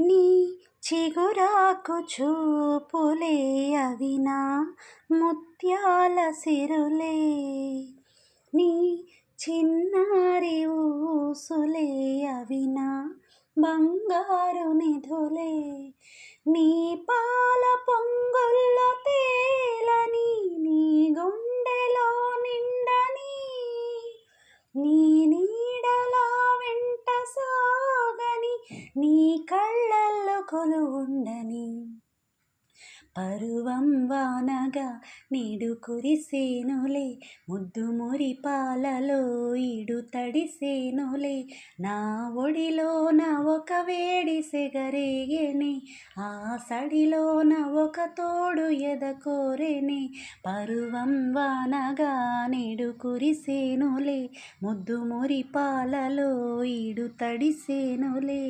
నీ చిగురాకు చూపులే అవి నా ముత్యాల సిరులే. నీ చిన్నారి ఊసులే అవి నా బంగారు నిధులే. నీ పా నీ కళ్ళల్లో కొలువుండని పరువం వానగా నీడు కురిసేనులే ముద్దు మురి పాలలో ఈడు తడిసేనులే నా ఒడిలోన ఒక వేడి సెగరేగేనే ఆ సడిలోన ఒక తోడు ఎదకోరేనే. పరువం వానగా నీడు కురిసేనులే ముద్దు మురి పాలలో ఈడు తడిసేనులే